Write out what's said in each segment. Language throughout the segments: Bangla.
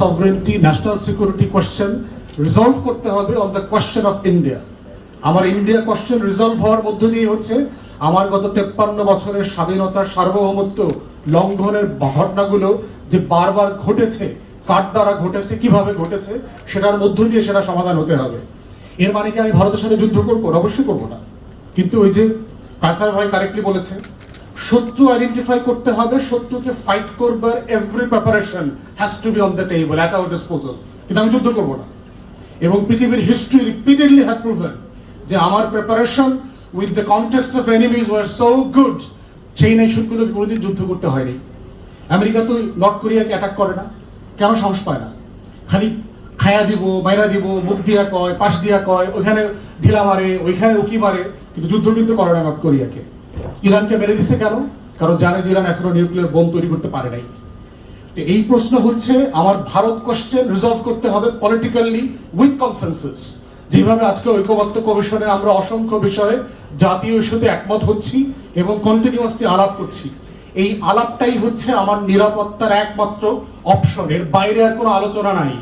Sovereignty national security question resolve করতে হবে on the question of India আমার ইন্ডিয়া কোয়েশ্চেন রিজলভ হওয়ার মধ্য দিয়ে হচ্ছে আমার গত তেপ্পান্ন বছরের স্বাধীনতার সার্বভৌমত্ব লঙ্ঘনের ঘটনাগুলো যে বারবার ঘটেছে, কার দ্বারা ঘটেছে, কীভাবে ঘটেছে, সেটার মধ্য দিয়ে সেটা সমাধান হতে হবে। এর মানে কি আমি ভারতের সাথে যুদ্ধ করব? অবশ্যই করব না। কিন্তু ওই যে কাসার ভাই কারেক্টলি বলেছে শত্রু আইডেন্টিফাই করতে হবে, শত্রুকে ফাইট করবার every preparation has to be on the table at our disposal কিন্তু আমি যুদ্ধ করব না। এবং পৃথিবীর হিস্ট্রি রিপিটেডলি হ্যাভ প্রুভেন যে আমার preparation with the context of enemies war so good সেই নেশনগুলোকে কোনোদিন যুদ্ধ করতে হয়নি। আমেরিকা তো নর্থ কোরিয়াকে অ্যাটাক করে না। কেন সাহস পায় না? খালি খায়া দিব মাইরা দিব, মুখ দিয়া কয়, পাশ দিয়া কয়, ওইখানে ঢিলা মারে, ওইখানে উকি মারে, কিন্তু যুদ্ধ কিন্তু করে না নর্থ কোরিয়াকে। ইরানকে মেরে দিচ্ছে কেন? কারণ জানে যে ইরান এখনও নিউক্লিয়ার বোম তৈরি করতে পারে নাই। এই প্রশ্ন হচ্ছে, আমার ভারত কোশ্চেন রিজলভ করতে হবে পলিটিক্যালি উইথ কনসেনসাস যেভাবে আজকে ঐক্যবদ্ধ কমিশনে আমরা অসংখ্য বিষয়ে জাতীয় ইস্যুতে একমত হচ্ছি এবং কন্টিনিউয়াসলি আলাপ করছি। এই আলাপটাই হচ্ছে আমার নিরাপত্তার একমাত্র অপশন এর বাইরে আর কোনো আলোচনা নাই।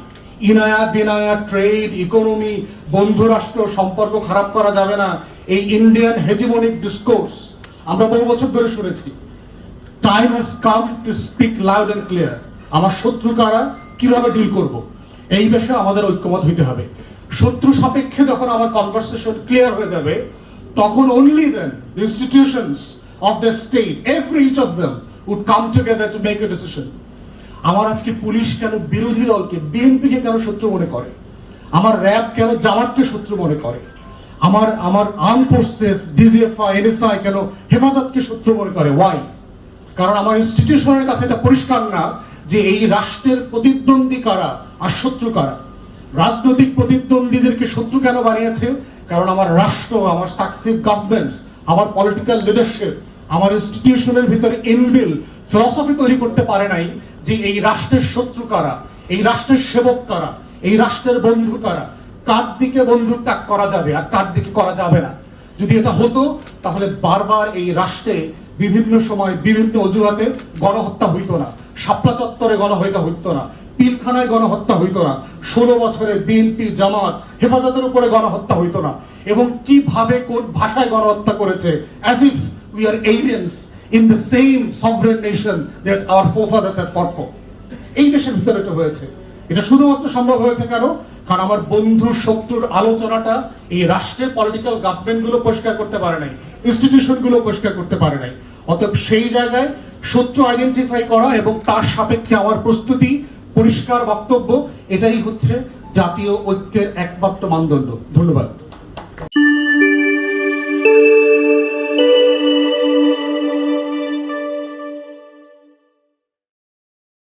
ইনায়া বিনায়া ট্রেড ইকোনমি বন্ধুরাষ্ট্র সম্পর্ক খারাপ করা যাবে না। এই ইন্ডিয়ান হেজিমনিক ডিসকোর্স আমরা বহু বছর ধরে শুনেছি time has come to speak loud and clear আমার শত্রু কারা, কীভাবে ডিল করব? এই বিষয়ে আমাদের ঐক্যমত হইতে হবে। শত্রু সাপেক্ষে যখন আমার কনভারসেশন ক্লিয়ার হয়ে যাবে, তখন only then the institutions of the state every each of them would come together to make a decision আমার আজকে পুলিশ কেন বিরোধী দলকে বিএনপিকে কেন শত্রু মনে করে? আমার র্যাব কেন জামাতকে শত্রু মনে করে? আমার আমার আর্ম ফোর্সেস ডিজিএফআই এনএসআই কেন হেফাজতকে শত্রু মনে করে? ওয়াই কারণ আমার ইনস্টিটিউশনের কাছে এটা পরিষ্কার না যে এই রাষ্ট্রের প্রতিদ্বন্দ্বী কারা আর শত্রু কারা। রাজনৈতিক প্রতিদ্বন্দ্বীদেরকে শত্রু কেন বানিয়েছে? কারণ আমার রাষ্ট্র, আমার সাকসিভ গভর্নমেন্টস আমার পলিটিক্যাল লিডারশিপ আমার ইনস্টিটিউশনের ভিতরে ইনবিল ফিলসফি তৈরি করতে পারে নাই যে এই রাষ্ট্রের শত্রু কারা, এই রাষ্ট্রের সেবক কারা, এই রাষ্ট্রের বন্ধু কারা। কার দিকে বন্ধু ত্যাগ করা যাবে আর কার দিকে করা যাবে না? যদি এটা হতো, তাহলে বারবার এই রাষ্ট্রে বিভিন্ন সময় বিভিন্ন অজুহাতে গণহত্যা হইতো না। শাপলা চত্বরে গণহত্যা হইতো না। পিলখানায় গণহত্যা হইতো না। ষোলো বছরে বিএনপি, জামাত হেফাজতের উপরে গণহত্যা হইতো না। এবং কীভাবে কোন ভাষায় গণহত্যা করেছে? As if we are aliens in the same sovereign nation that our forefathers had fought for এই দেশের ভিতরে এটা হয়েছে। এটা শুধুমাত্র সম্ভব হয়েছে কেন? কারণ আমার বন্ধু শত্রুর আলোচনাটা এই রাষ্ট্রের পলিটিক্যাল গভর্নমেন্টগুলো পরিষ্কার করতে পারে নাই ইনস্টিটিউশনগুলো পরিষ্কার করতে পারে নাই। অতএব সেই জায়গায় শত্রু আইডেন্টিফাই করা এবং তার সাপেক্ষে আমার প্রস্তুতি, পরিষ্কার বক্তব্য, এটাই হচ্ছে জাতীয় ঐক্যের একমাত্র মানদণ্ড। ধন্যবাদ।